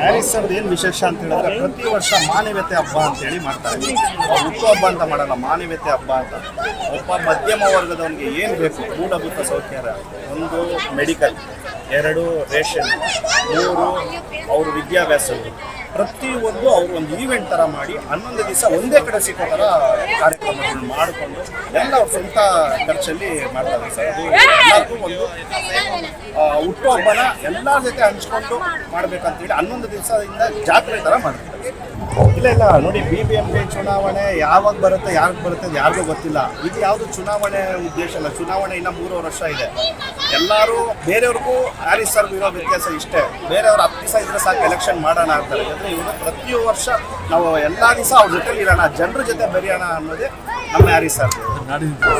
Harris ಅವ್ರದ್ದು ಏನು ವಿಶೇಷ ಅಂತ ಹೇಳಿದ್ರೆ ಪ್ರತಿ ವರ್ಷ ಮಾನವೀಯತೆ ಹಬ್ಬ ಅಂತೇಳಿ ಮಾಡ್ತಾರೆ. ಹುಟ್ಟು ಹಬ್ಬ ಅಂತ ಮಾಡಲ್ಲ, ಮಾನವೀಯತೆ ಹಬ್ಬ ಅಂತ. ಒಬ್ಬ ಮಧ್ಯಮ ವರ್ಗದವನಿಗೆ ಏನು ಬೇಕು? ಮೂಲಭೂತ ಸೌಕರ್ಯ ಒಂದು ಮೆಡಿಕಲ್ ಎರಡು ರೇಷನ್, ಮೂರು ಅವರು ವಿದ್ಯಾಭ್ಯಾಸಗಳು ಪ್ರತಿಯೊಂದು ಅವರು ಒಂದು ಈವೆಂಟ್ ಥರ ಮಾಡಿ ಹನ್ನೊಂದು ದಿವಸ ಒಂದೇ ಕಡೆ ಸಿಕ್ಕೋ ಥರ ಕಾರ್ಯಕ್ರಮಗಳನ್ನು ಮಾಡಿಕೊಂಡು ಎಲ್ಲ ಅವ್ರ ಸ್ವಂತ ಖರ್ಚಲ್ಲಿ ಮಾಡ್ತಾರೆ ಸರ್. ಅದು ಎಲ್ಲರಿಗೂ ಒಂದು ಹುಟ್ಟುಹಬ್ಬನ ಎಲ್ಲರ ಜೊತೆ ಹಂಚ್ಕೊಂಡು ಮಾಡ್ಬೇಕಂತೇಳಿ ಹನ್ನೊಂದು ದಿವಸದಿಂದ ಜಾತ್ರೆ ಥರ ಮಾಡ್ತಾರೆ. ಇಲ್ಲ ಇಲ್ಲ. ನೋಡಿ ಬಿ ಬಿ ಎಂ ಪಿ ಚುನಾವಣೆ ಯಾವಾಗ ಬರುತ್ತೆ, ಯಾರಿಗೆ ಬರುತ್ತೆ ಯಾರಿಗೂ ಗೊತ್ತಿಲ್ಲ. ಇದು ಯಾವುದು ಚುನಾವಣೆ ಉದ್ದೇಶ ಅಲ್ಲ. ಚುನಾವಣೆ ಇನ್ನ ಮೂರುವರೆ ವರ್ಷ ಇದೆ. ಎಲ್ಲರೂ ಬೇರೆಯವ್ರಿಗೂ ಹ್ಯಾರಿಸ್ ಸರ್ಗೂ ಇರೋ ವ್ಯತ್ಯಾಸ ಇಷ್ಟೇ. ಬೇರೆಯವ್ರು ಹತ್ತು ದಿವಸ ಇದ್ರೆ ಸಾಕು ಎಲೆಕ್ಷನ್ ಮಾಡೋಣ ಅಂತಾರೆ. ಅಂದರೆ ಇವರು ಪ್ರತಿ ವರ್ಷ ನಾವು ಎಲ್ಲ ದಿವಸ ಅವ್ರ ಜೊತೆ ಇರೋಣ, ಜನರ ಜೊತೆ ಬರೆಯೋಣ ಅನ್ನೋದೇ ನಮ್ಮ ಹ್ಯಾರಿಸ್ ಸರ್.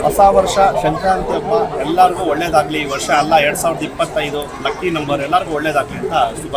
ಹೊಸ ವರ್ಷ, ಸಂಕ್ರಾಂತಿ ಹಬ್ಬ, ಎಲ್ಲರಿಗೂ ಒಳ್ಳೇದಾಗಲಿ. ಈ ವರ್ಷ ಅಲ್ಲ, ಎರಡ್ ಸಾವಿರದ ಇಪ್ಪತ್ತೈದು, ಲಕ್ಕಿ ನಂಬರ್, ಎಲ್ಲರಿಗೂ ಒಳ್ಳೇದಾಗ್ಲಿ ಅಂತ ಶುಭ